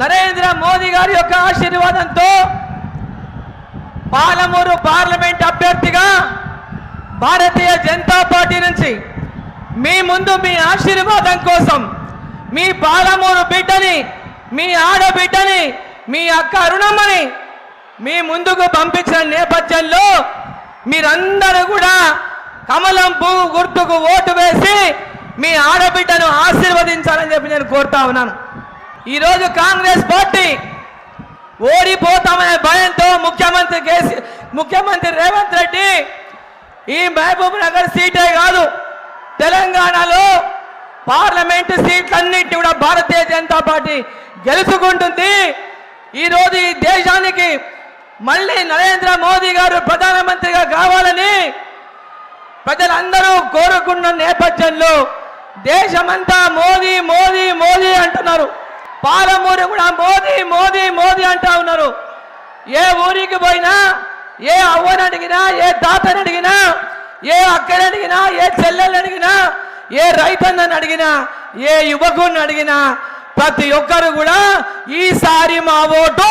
నరేంద్ర మోదీ గారి యొక్క ఆశీర్వాదంతో పాలమూరు పార్లమెంట్ అభ్యర్థిగా భారతీయ జనతా పార్టీ నుంచి మీ ముందు మీ ఆశీర్వాదం కోసం మీ పాలమూరు బిడ్డని మీ ఆడబిడ్డని మీ అక్క అరుణమ్మని మీ ముందుకు పంపించిన నేపథ్యంలో మీరందరూ కూడా కమలం పువ్వు గుర్తుకు ఓటు వేసి మీ ఆడబిడ్డను ఆశీర్వదించాలని చెప్పి నేను కోరుతా ఉన్నాను. ఈరోజు కాంగ్రెస్ పార్టీ ఓడిపోతామనే భయంతో ముఖ్యమంత్రి కేసీ ముఖ్యమంత్రి రేవంత్ రెడ్డి ఈ మహబూబ్ నగర్ సీటే కాదు. తెలంగాణలో పార్లమెంటు సీట్లన్నింటి కూడా భారతీయ జనతా పార్టీ గెలుచుకుంటుంది. ఈరోజు ఈ దేశానికి మళ్ళీ నరేంద్ర మోదీ గారు ప్రధానమంత్రిగా కావాలని ప్రజలందరూ కోరుకున్న నేపథ్యంలో దేశమంతా మోదీ మోదీ మోదీ అంటున్నారు. పాలమూరు కూడా మోదీ మోదీ మోదీ అంటా ఉన్నారు. ఏ ఊరికి పోయినా ఏ అవ్వని అడిగినా ఏ తాతని అడిగినా ఏ అక్కని అడిగినా ఏ చెల్లెల్ని అడిగినా ఏ రైతన్నని అడిగినా ఏ యువకుని అడిగినా ప్రతి ఒక్కరు కూడా ఈసారి మా ఓటు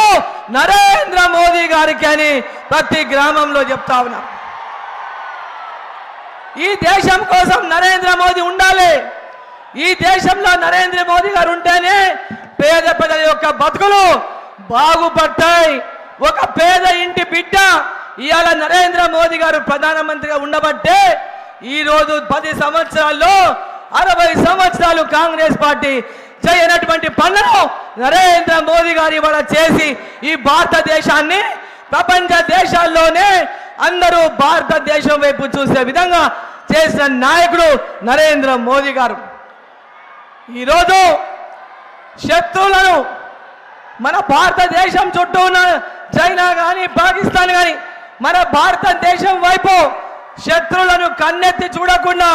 నరేంద్ర మోదీ గారికి అని ప్రతి గ్రామంలో చెప్తా ఉన్నారు. ఈ దేశం కోసం నరేంద్ర మోదీ ఉండాలి. ఈ దేశంలో నరేంద్ర మోదీ గారు ఉంటేనే పేద ప్రజల యొక్క బతుకులు బాగుపడతాయి. ఒక పేద ఇంటి బిడ్డ ఇవాళ నరేంద్ర మోదీ గారు ప్రధానమంత్రిగా ఉండబట్టే ఈరోజు పది సంవత్సరాల్లో అరవై సంవత్సరాలు కాంగ్రెస్ పార్టీ చేయనటువంటి పనులను నరేంద్ర మోదీ గారు ఇవాళ చేసి ఈ భారతదేశాన్ని ప్రపంచ దేశాల్లోనే అందరూ భారతదేశం వైపు చూసే విధంగా చేసిన నాయకుడు నరేంద్ర మోదీ గారు. ఈరోజు శత్రువులను మన భారతదేశం చుట్టూ ఉన్న చైనా కానీ పాకిస్తాన్ కానీ మన భారతదేశం వైపు శత్రువులను కన్నెత్తి చూడకుండా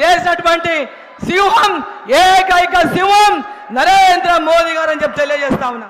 చేసినటువంటి సింహం ఏకైక సింహం నరేంద్ర మోదీ గారు అని చెప్పి తెలియజేస్తా ఉన్నా.